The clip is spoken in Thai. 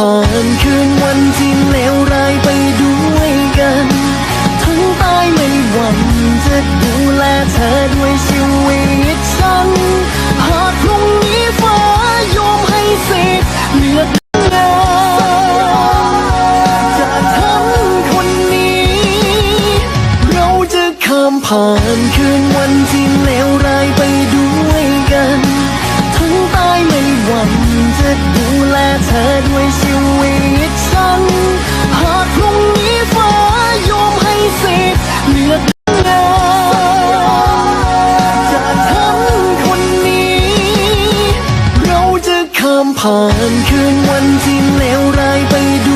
ผ่านคืนวันที่เลวร้ายไปด้วยกัน ทั้งตายไม่หวั่นจะดูแลเธอด้วยชีวิตฉัน หากพรุ่งนี้ฟ้ายอมให้สิทธิ์เลือกงานจากฉันคนนี้ เราจะข้ามผ่านคืนวันที่เลวร้ายไปด้วยกัน ทั้งตายไม่หวั่นจะดูแลเธอด้วย ผ่านคืนวันที่เลวร้ายไปดู